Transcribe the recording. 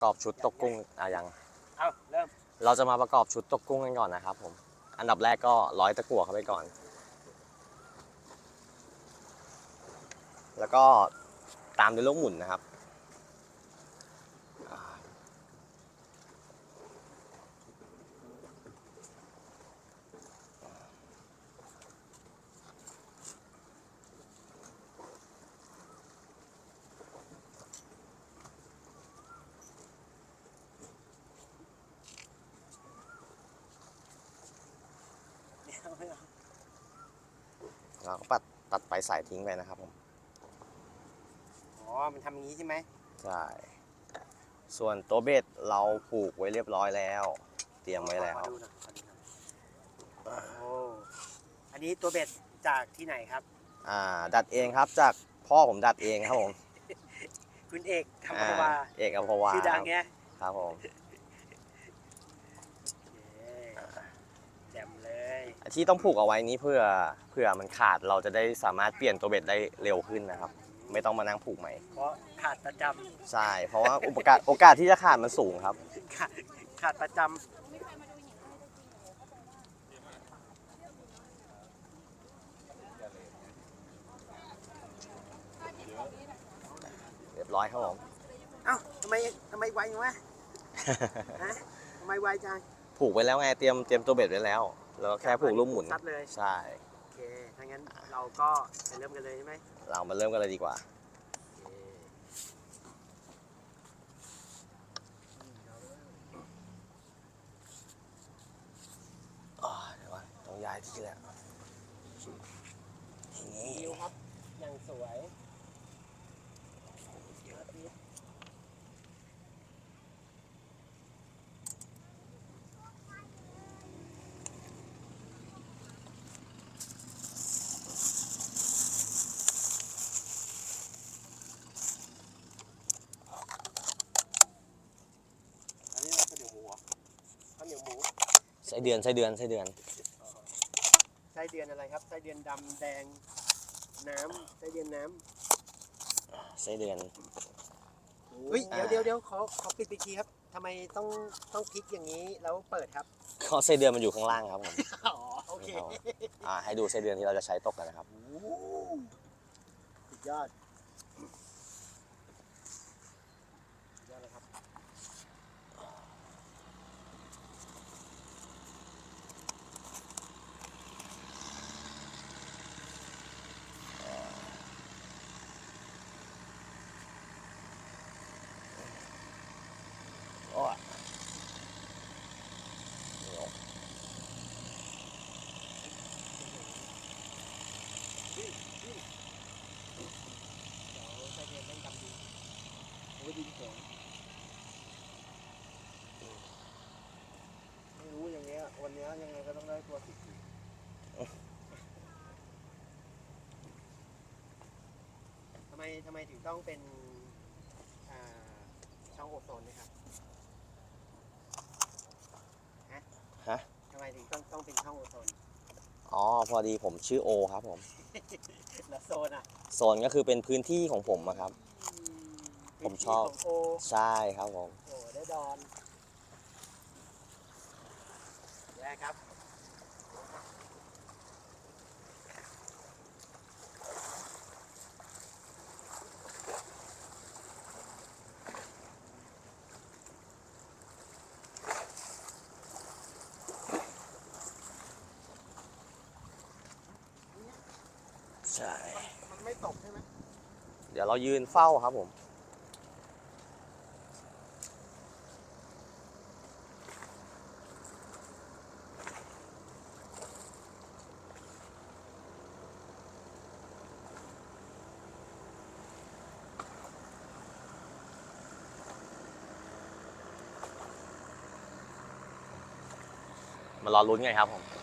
ประกอบชุดตกกุ้งอะยังเอาเริ่มเราจะมาประกอบชุดตกกุ้งกันก่อนนะครับผม อันดับแรกก็ร้อยตะกั่วเข้าไปก่อน แล้วก็ตามด้วยลูกหมุนนะครับ เอาไม่เอาเราก็ปัดตัดไปสายทิ้งไปนะครับผมอ๋อ มันทำอย่างนี้ใช่ไหมใช่ส่วนตัวเบ็ดเราผูกไว้เรียบร้อยแล้ว เตรียมไว้แล้ว ขอดูหน่อยขอดูหน่อยโอ้อันนี้ตัวเบ็ดจากที่ไหนครับ อ่า ดัดเองครับจากพ่อผมดัดเองครับผมคุณเอกทำอ่ามาว่าเอกอภวาชื่อดังเงี้ย ครับผม เย้แจ่มเลย ที่ต้องผูกเอาไว้นี้เพื่อเพื่อมันขาดเราจะได้สามารถเปลี่ยนตัวเบ็ดได้เร็วขึ้นนะครับ ไม่ต้องมานั่งผูกใหม่เพราะขาดประจใช่เพราะว่าอุปกาสโอกาสที่จะขาดมันสูงครับำขาดขาดประจเรียบร้อยครับผมำเอ้าทำไมทำไมไวจังวะฮะทำไมไวจังผูกไว้แล้วไงเตรียมเตรียมตัวเบ็ดไว้แล้ว แล้วก็แค่ผูกลูกหมุนซัดเลย ใช่ โอเค ถ้างั้นเราก็ไปเริ่มกันเลยใช่ไหมเรามาเริ่มกันเลยดีกว่า โอเคอ๋อเดี๋ยวก่อนต้องย้ายที่แล้วอย่างนี้ วิวครับ อย่างสวย อันนี้เราข้าวเหนียวหมูเหรอข้าวเหนียวหมู ไส้เดือนไส้เดือนไส้เดือน ไส้เดือนอะไรครับไส้เดือนดำแดง น้ำไส้เดือนน้ไส้เดือนำเฮ้ยเดี๋ยวเดี๋ยวเดี๋ยวขอขอปิดไปทีครับทำไมต้องต้องพลิกอย่างนี้แล้วเปิดครับก็ไส้เดือนมันอยู่ข้างล่างครับผมอ๋อโอเค อ่าให้ดูไส้เดือนที่เราจะใช้ตกกันนะครับ โอ้โหสุดยอดสุดยอดเลยครับ โอ้ย เดี๋ยวไส้เดือนเล่นดำดีโอ้ยดินสวยไม่รู้อย่างเงี้ย วันเนี้ยยังไงก็ ต้องได้ตัวสิบสี่ทำไมทำไมถึงต้องเป็นอ่าช่องโอโซนนะครับฮะ ทำไมถึงต้องต้องเป็นช่องโอโซนอ๋อ พอดีผมชื่อโอครับผม แล้วโซนอะโซนก็คือเป็นพื้นที่ของผมอะครับผมชอบพื้นที่ของโอใช่ครับผม โอ้ได้ดอนแรกครับ ใช่ มันไม่ตกใช่ไหมเดี๋ยวเรายืนเฝ้าครับผม มารอลุ้นกันครับผม